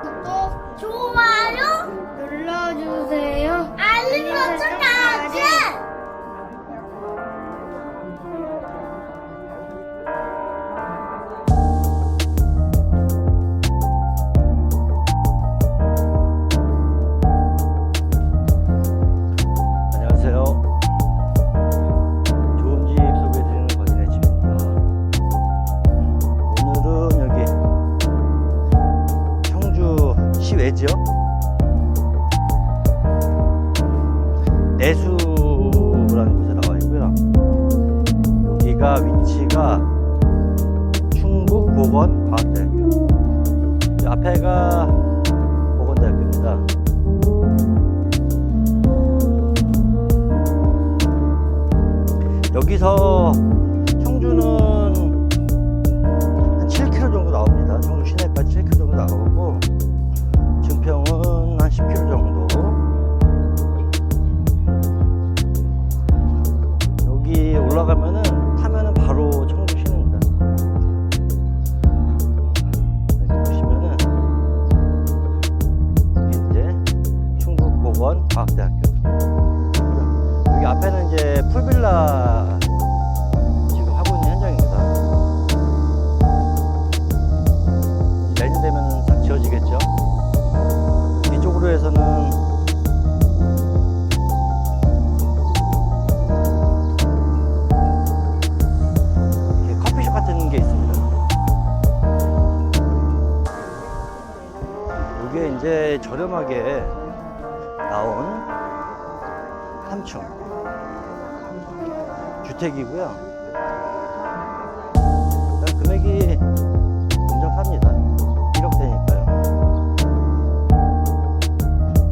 구독, 좋아 앞에가 보건대학교입니다. 여기서 청주는 한 7km 정도 나옵니다. 청주 시내까지 7km 정도 나오고 증평은 한 10km 정도. 3층 주택이고요. 금액이 엄청 삽니다. 1억대니까요.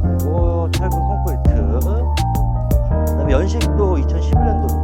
그리고 철근 콘크리트. 그 다음에 연식도 2011년도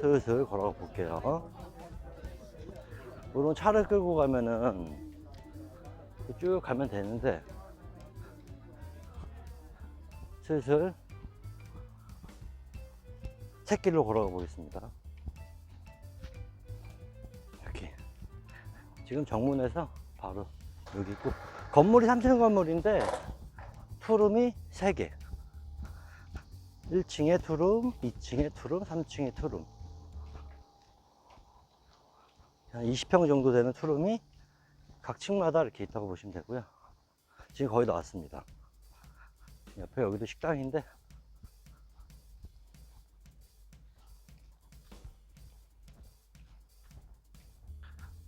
슬슬 걸어가 볼게요. 물론 차를 끌고 가면은 쭉 가면 되는데 슬슬 새길로 걸어가 보겠습니다. 이렇게 지금 정문에서 바로 여기 있고 건물이 3층 건물인데 투룸이 3개 1층에 투룸, 2층에 투룸, 3층에 투룸 한 20평 정도 되는 투룸이 각 층마다 이렇게 있다고 보시면 되고요 지금 거의 나왔습니다 옆에 여기도 식당인데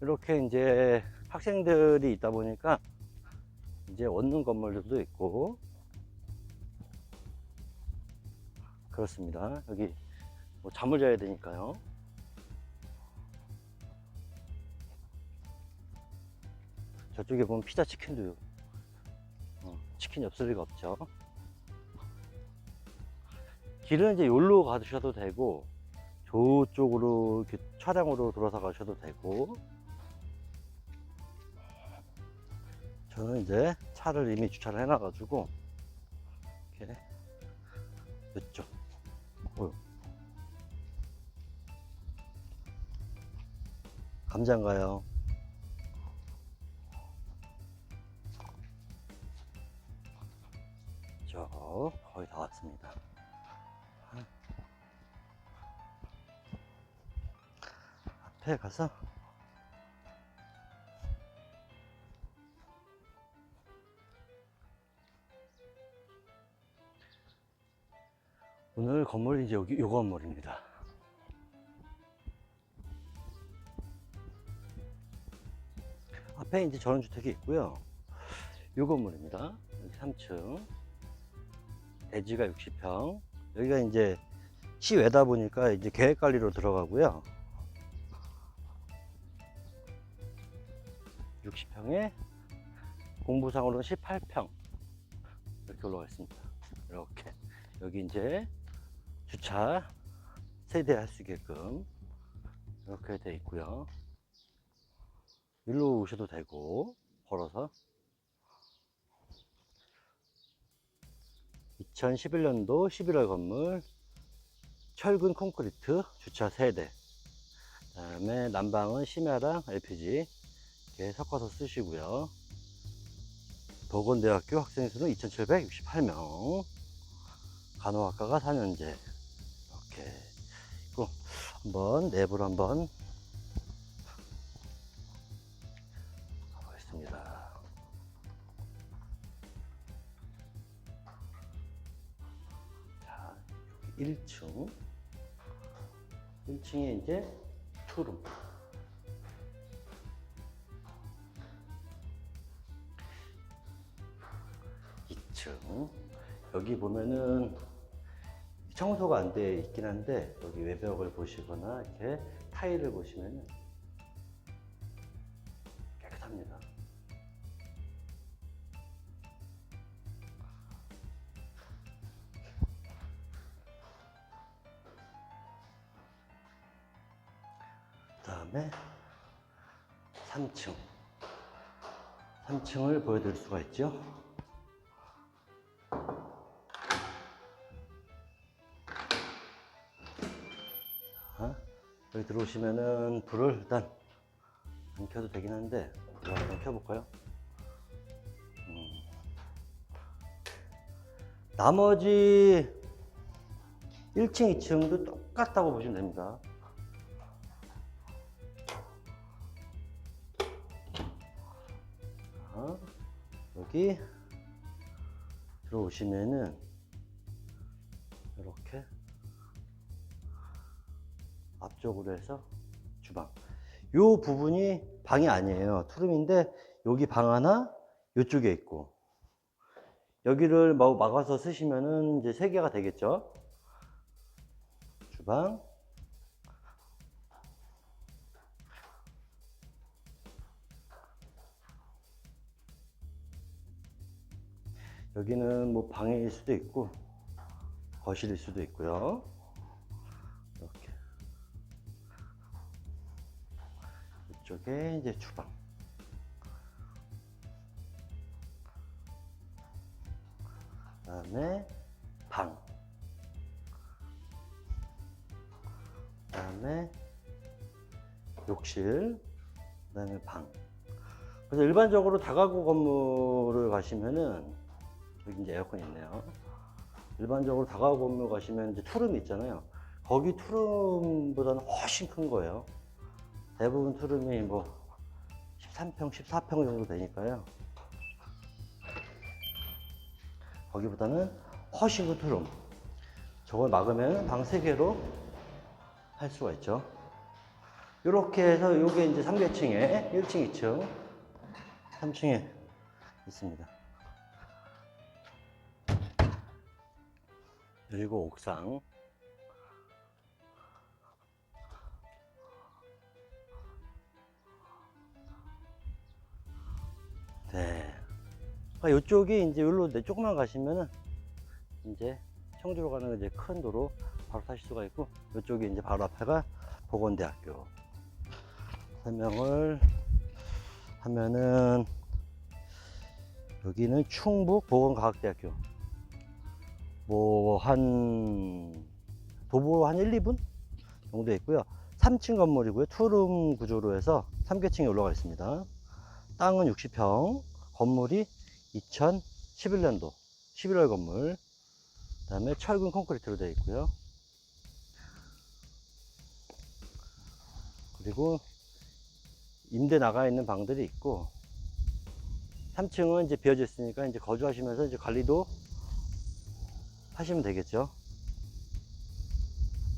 이렇게 이제 학생들이 있다 보니까 이제 원룸 건물들도 있고 그렇습니다. 여기 뭐 잠을 자야 되니까요. 저쪽에 보면 피자 치킨도 어, 치킨이 없을 리가 없죠. 길은 이제 여기로 가셔도 되고 저쪽으로 이렇게 차량으로 돌아서 가셔도 되고 저는 이제 차를 이미 주차를 해놔 가지고 이렇게 늦죠. 어휴. 감자인가요? 왔어요. 거의 다 왔습니다. 앞에 가서 오늘 건물이 이제 여기 요 건물입니다. 앞에 이제 전원주택이 있고요. 요 건물입니다. 여기 3층. 대지가 60평. 여기가 이제 시외다 보니까 이제 계획 관리로 들어가고요. 60평에 공부상으로는 18평. 이렇게 올라가 있습니다. 이렇게. 여기 이제 주차 세대할 수 있게끔 이렇게 돼 있고요. 일로 오셔도 되고 걸어서 2011년도 11월 건물 철근 콘크리트 주차 세대. 그 다음에 난방은 심야랑 LPG 이렇게 섞어서 쓰시고요. 보건대학교 학생 수는 2,768명. 간호학과가 4년제. 이렇게 있고 한번 내부로 한번 1층. 1층에 이제 투룸. 2층. 여기 보면은 청소가 안 돼 있긴 한데 여기 외벽을 보시거나 이렇게 타일을 보시면 깨끗합니다. 다음에 3층 3층을 보여드릴 수가 있죠. 자, 여기 들어오시면은 불을 일단 안 켜도 되긴 한데 불을 한번 켜볼까요? 음. 나머지 1층, 2층도 똑같다고 보시면 됩니다. 여기 들어오시면은 이렇게 앞쪽으로 해서 주방. 요 부분이 방이 아니에요. 투룸인데 여기 방 하나 요쪽에 있고 여기를 막- 막아서 쓰시면은 이제 세 개가 되겠죠. 주방. 여기는 뭐 방일 수도 있고 거실일 수도 있고요. 이렇게. 이쪽에 이제 주방. 그다음에 방. 그다음에 욕실. 그다음에 방. 그래서 일반적으로 다가구 건물을 가시면은 여기 이제 에어컨 있네요. 일반적으로 다가구 건물 가시면 이제 투룸 있잖아요. 거기 투룸보다는 훨씬 큰 거예요. 대부분 투룸이 뭐 13평, 14평 정도 되니까요. 거기보다는 훨씬 큰 투룸. 저걸 막으면 방 3개로 할 수가 있죠. 이렇게 해서 이게 이제 3계층에 1층, 2층, 3층에 있습니다. 그리고 옥상. 네. 아, 이쪽이 이제 여기로 내 조금만 가시면은 이제 청주로 가는 이제 큰 도로 바로 타실 수가 있고 이쪽이 이제 바로 앞에가 보건대학교. 설명을 하면은 여기는 충북 보건과학대학교. 뭐 한 도보 한 1, 2분 정도 있고요. 3층 건물이고요. 투룸 구조로 해서 3계층에 올라가 있습니다. 땅은 60평, 건물이 2011년도 11월 건물 그다음에 철근 콘크리트로 되어 있고요. 그리고 임대 나가 있는 방들이 있고 3층은 이제 비어져 있으니까 이제 거주하시면서 이제 관리도 하시면 되겠죠.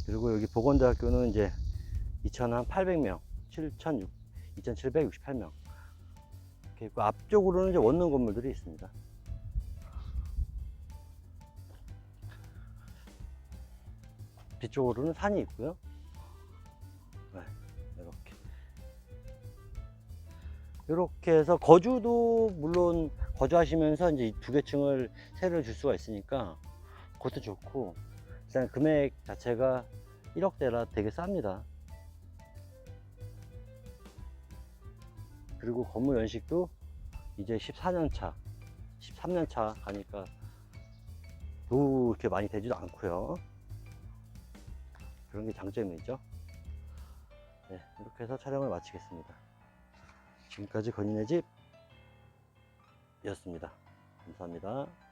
그리고 여기 보건대학교는 이제 2,800명, 7,600, 2,768명. 이렇게 있고 앞쪽으로는 이제 원룸 건물들이 있습니다. 뒤쪽으로는 산이 있고요. 네, 이렇게. 이렇게 해서 거주도 물론 거주하시면서 이제 두 개 층을 세를 줄 수가 있으니까 그것도 좋고 일단 금액 자체가 1억대라 되게 쌉니다. 그리고 건물 연식도 이제 14년 차, 13년 차 가니까 또 이렇게 많이 되지도 않고요. 그런 게 장점이죠. 네, 이렇게 해서 촬영을 마치겠습니다. 지금까지 건인의 집 이었습니다. 감사합니다.